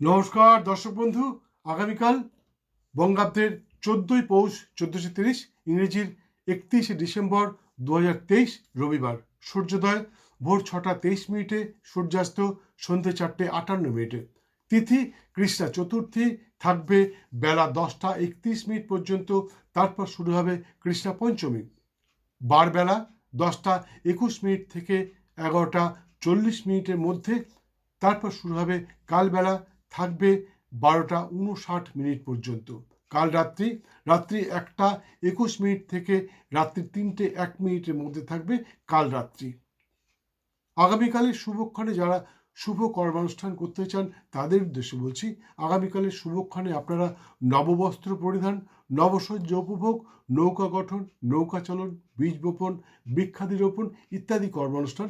নমস্কার, দর্শক বন্ধু, আগামীকাল বঙ্গাব্দের চোদ্দোই পৌষ, চোদ্দোশো তিরিশ, ইংরেজির একত্রিশে ডিসেম্বর দু তেইশ, রবিবার। সূর্যোদয় ভোর ছটা তেইশ মিনিটে, সূর্যাস্ত সন্ধ্যে চারটে আটান্ন মিনিটে। তিথি কৃষ্ণা চতুর্থী থাকবে বেলা দশটা একত্রিশ মিনিট পর্যন্ত, তারপর শুরু হবে কৃষ্ণা পঞ্চমী। বারবেলা দশটা একুশ মিনিট থেকে এগারোটা চল্লিশ মিনিটের মধ্যে, তারপর শুরু হবে কালবেলা থাকবে বারোটা উনষাট মিনিট পর্যন্ত। কাল রাত্রি রাত্রি একটা একুশ মিনিট থেকে রাত্রি তিনটে এক মিনিটের মধ্যে থাকবে কাল রাত্রি। আগামীকালের শুভক্ষণে যারা শুভ কর্মানুষ্ঠান করতে চান, তাদের উদ্দেশ্যে বলছি, আগামীকালের শুভক্ষণে আপনারা নববস্ত্র পরিধান নবসজ্জ উপভোগ, নৌকা গঠন, নৌকা চলন, বীজ বপন, বৃক্ষাদি রোপণ ইত্যাদি কর্মানুষ্ঠান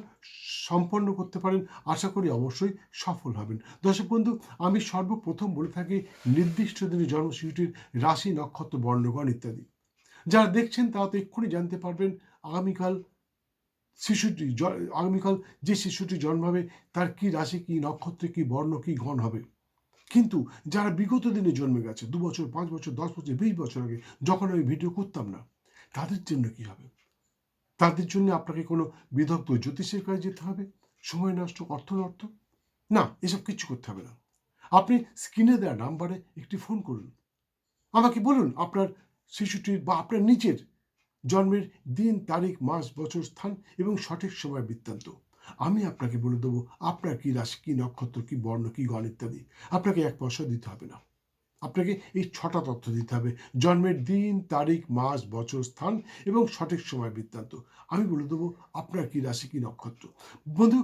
সম্পন্ন করতে পারেন। আশা করি অবশ্যই সফল হবেন। দর্শক বন্ধু, আমি সর্বপ্রথম বলে থাকি নির্দিষ্ট দিনে জন্মশিশুটির রাশি, নক্ষত্র, বর্ণগণ ইত্যাদি। যারা দেখছেন তারা তো এক্ষুনি জানতে পারবেন, আগামীকাল শিশুটি আগামীকাল যে শিশুটি জন্মাবে, তার কি রাশি, কি নক্ষত্র, কি বর্ণ, কি গণ হবে। কিন্তু যারা বিগত দিনে জন্মে গেছে, দু বছর, পাঁচ বছর, দশ বছর, বিশ বছর আগে, যখন আমি ভিডিও করতাম না, তাদের জন্য কি হবে? তাদের জন্য আপনাকে কোনো বিদগ্ধ জ্যোতিষের কাছে যেতে হবে? সময় নষ্ট, অর্থ নষ্ট? না, এসব কিছু করতে হবে না। আপনি স্ক্রিনে দেওয়া নাম্বারে একটি ফোন করুন। আমাকে বলুন আপনার শিশুটির বা আপনার নিজের জন্মের দিন, তারিখ, মাস, বছর, স্থান এবং সঠিক সময় বৃত্তান্ত। আমি আপনাকে বলে দেবো, আপনার কি রাশি, কি নক্ষত্র, কি বর্ণ, কি গণ ইত্যাদি? আপনাকে এক পয়সা দিতে হবে না। আপনাকে এই ছটা তথ্য দিতে হবে। জন্মের দিন, তারিখ, মাস, বছর, স্থান এবং সঠিক সময় বৃত্তান্ত। আমি বলে দেবো, আপনার কি রাশি, কি নক্ষত্র? বন্ধু,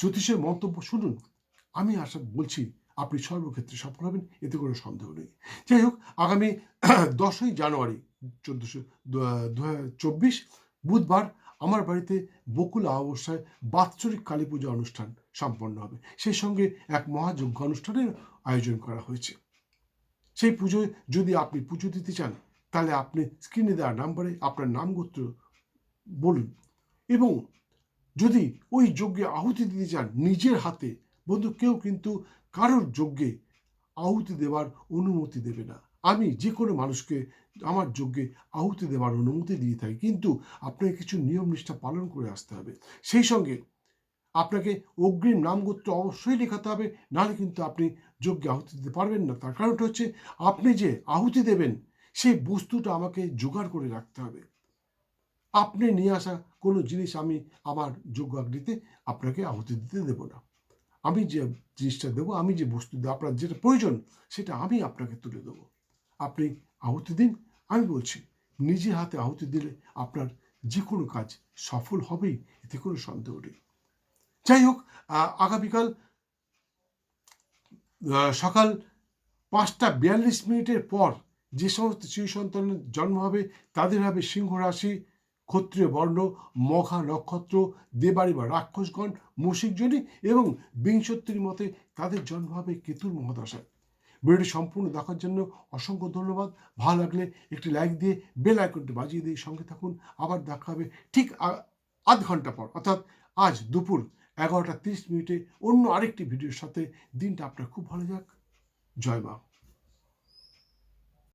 জ্যোতিষের মন্তব্য শুনুন। আমি আশা বলছি, আপনি সর্বক্ষেত্রে সফল হবেন, এতে কোনো সন্দেহ নেই। যাই হোক, আগামী দশই জানুয়ারি, চোদ্দোশো চব্বিশ, বুধবার আমার বাড়িতে বকুল অমাবস্যায় বাৎসরিক কালী পূজা অনুষ্ঠান সম্পন্ন হবে। সেই সঙ্গে এক মহাযজ্ঞ অনুষ্ঠানের আয়োজন করা হয়েছে। সেই পুজোয় যদি আপনি পুজো দিতে চান, তাহলে আপনি স্ক্রিনে দেওয়া নাম্বারে আপনার নাম গোত্র বলুন এবং যদি ওই যজ্ঞে আহুতি দিতে চান নিজের হাতে, বন্ধু, কেউ কিন্তু কারোর যজ্ঞে আহুতি দেওয়ার অনুমতি দেবে না। আমি যে কোনো মানুষকে আমার যজ্ঞে আহুতি দেওয়ার অনুমতি দিয়ে থাকি। কিন্তু আপনাকে কিছু নিয়ম নিষ্ঠা পালন করে আসতে হবে। সেই সঙ্গে আপনাকে অগ্রিম নামগোত্র অবশ্যই লেখাতে হবে, নাহলে কিন্তু আপনি যজ্ঞে আহুতি দিতে পারবেন না। তার কারণটা হচ্ছে, আপনি যে আহুতি দেবেন, সেই বস্তুটা আমাকে জোগাড় করে রাখতে হবে। আপনি নিয়ে আসা কোনো জিনিস আমি আমার যোগ্য আগ্নিতে আপনাকে আহুতি দিতে দেবো না। আমি যে জিনিসটা দেবো, আমি যে বস্তু দেবো, আপনার যেটা প্রয়োজন, সেটা আমি আপনাকে তুলে দেবো। আপনি আহুতি দিন, আমি বলছি, নিজে হাতে আহুতি দিলে আপনার যে কোনো কাজ সফল হবেই, এতে কোনো সন্দেহ নেই। যাই হোক আগামীকাল সকাল পাঁচটা বিয়াল্লিশ মিনিটের পর যে সমস্ত শিশু সন্তানের জন্ম হবে, তাদের হবে সিংহ রাশি, ক্ষত্রিয় বর্ণ, মঘা নক্ষত্র দেবাড়ি বা রাক্ষসগণ মুশিকজনী এবং বিংশত্তির মতে তাদের জন্ম হবে কেতুর মহাদশায়। ভিডিওটি সম্পূর্ণ দেখার জন্য অসংখ্য ধন্যবাদ। ভালো লাগলে একটি লাইক দিয়ে বেল আইকনটি বাজিয়ে দিয়ে সঙ্গে থাকুন। আবার দেখা হবে ঠিক আধ ঘণ্টা পর। অর্থাৎ আজ দুপুর এগারোটা তিরিশ মিনিটে অন্য আরেকটি ভিডিওর সাথে। দিনটা আপনার খুব ভালো যাক। জয় মা।